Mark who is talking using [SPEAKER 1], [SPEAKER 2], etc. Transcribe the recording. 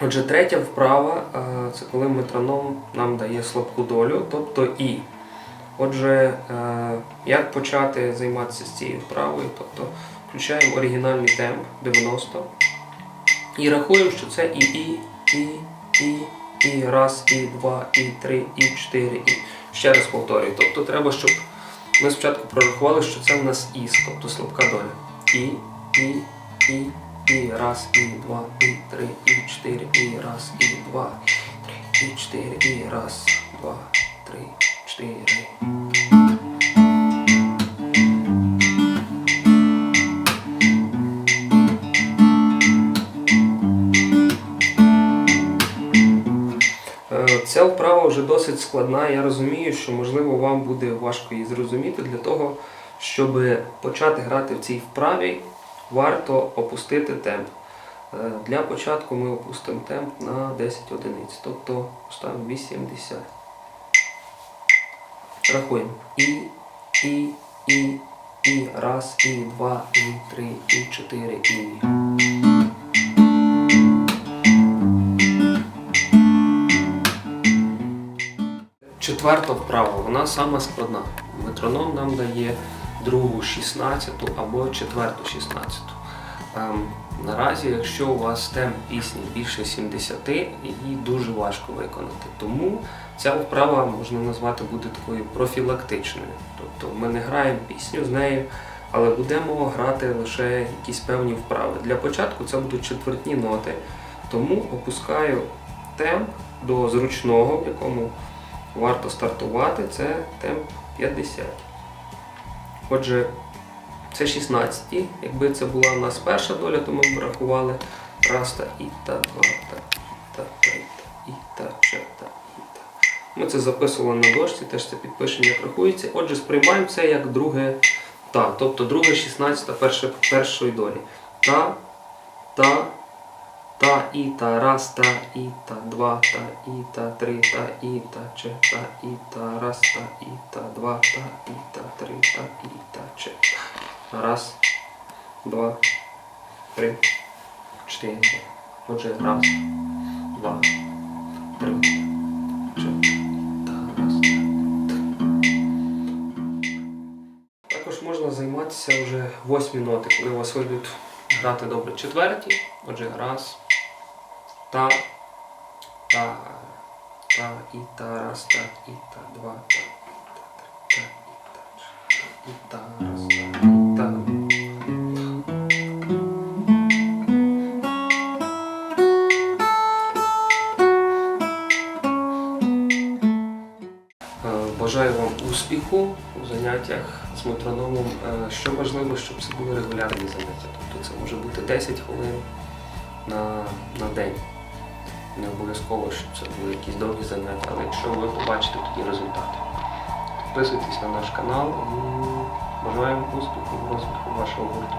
[SPEAKER 1] Отже, третя вправа е, це коли метроном нам дає слабку долю, тобто І. Отже, е, як почати займатися з цією вправою? Тобто включаємо оригінальний темп 90 і рахуємо, що це і І, І, І, І, раз, І, два, І, три, І, чотири, І. Ще раз повторюю. Тобто треба, щоб ми спочатку прорахували, що це в нас Іс, тобто слабка доля. І, І, І, І, раз, І, два, І, три, І, чотири, І, раз, І, два, три, І, чотири, І, раз, два, три, чотири. Е, Ця вправа вже досить складна. Я розумію, що можливо вам буде важко її зрозуміти. Для того, щоб почати грати в цій вправі, варто опустити темп. Е, Для початку ми опустимо темп на 10 одиниць, тобто поставимо 80. Рахуємо. І, і, і, і, раз, і, два, і, три, і, чотири, і. Четверта вправа, вона сама складна. Метроном нам дає другу 16 або четверту 16. Ем, наразі, якщо у вас темп пісні більше 70, її дуже важко виконати. Тому ця вправа можна назвати буде такою профілактичною. Тобто ми не граємо пісню з нею, але будемо грати лише якісь певні вправи. Для початку це будуть четвертні ноти, тому опускаю темп до зручного, в якому варто стартувати, це темп 50. Отже, це 16. Якби це була у нас перша доля, то ми б рахували раз та і та, два та, і та, три та, і та, че та, і та. Ми це записували на дошці, теж це підпишемо, як рахується. Отже, сприймаємо це як друге та, тобто друге 16 перше, першої долі. Та, та, та і та раз, та і та два, та і та три, та і та че, та і та раз, та і та два, та і та три, та і. Раз, два, три, чотири. Отже, раз, два, три, чотири. Також можна займатися вже восьмі ноти, коли у вас вийдуть грати добре четверті. Отже, раз, та, та, та, і та, раз, та, і та, два, та, і та, та, і та, і та, раз, та, Бажаю вам успіху у заняттях з метрономом. Е, Що важливо, щоб це були регулярні заняття. Тобто це може бути 10 хвилин на, на день. Не обов'язково, щоб це були якісь довгі заняття, але якщо ви побачите такі результати, підписуйтесь на наш канал і бажаємо успіху в розвитку вашого гурту.